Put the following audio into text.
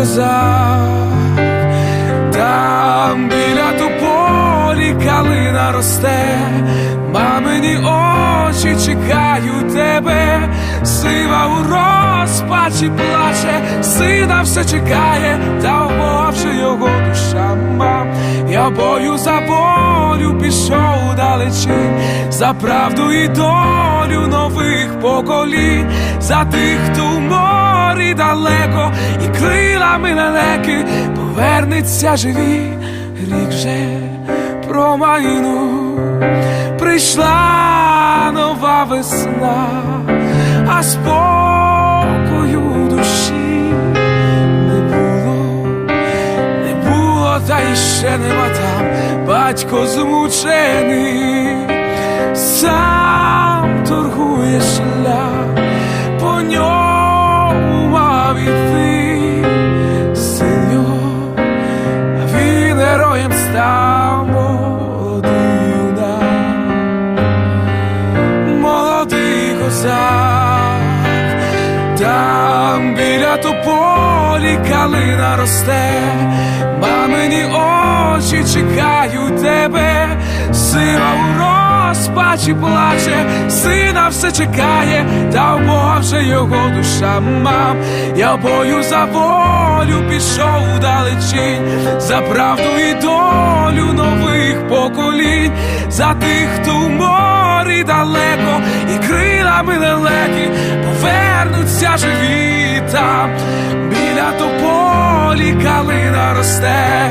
козак, там біля тополі калина росте, мамині очі чекають тебе, сива у розпачі плаче, сина все чекає, та вмовче його душа мам. Я бою за волю пішов далечінь, за правду і долю нових поколінь, за тих, хто в морі далеко, і крилами лелеки повернеться живі, рік вже промайну. Прийшла нова весна, а спокою душі не було, не було, та ще нема там. Батько змучений, сам там біля тополі калина росте, мамині очі чекають тебе, сила у розпачі плаче, сина все чекає, та вже його душа мам. Я бою за волю пішов далечінь, за правду і долю нових поколінь, за тих, хто в морі далеко, крилами лелеки повернуться живі там, біля тополі калина росте,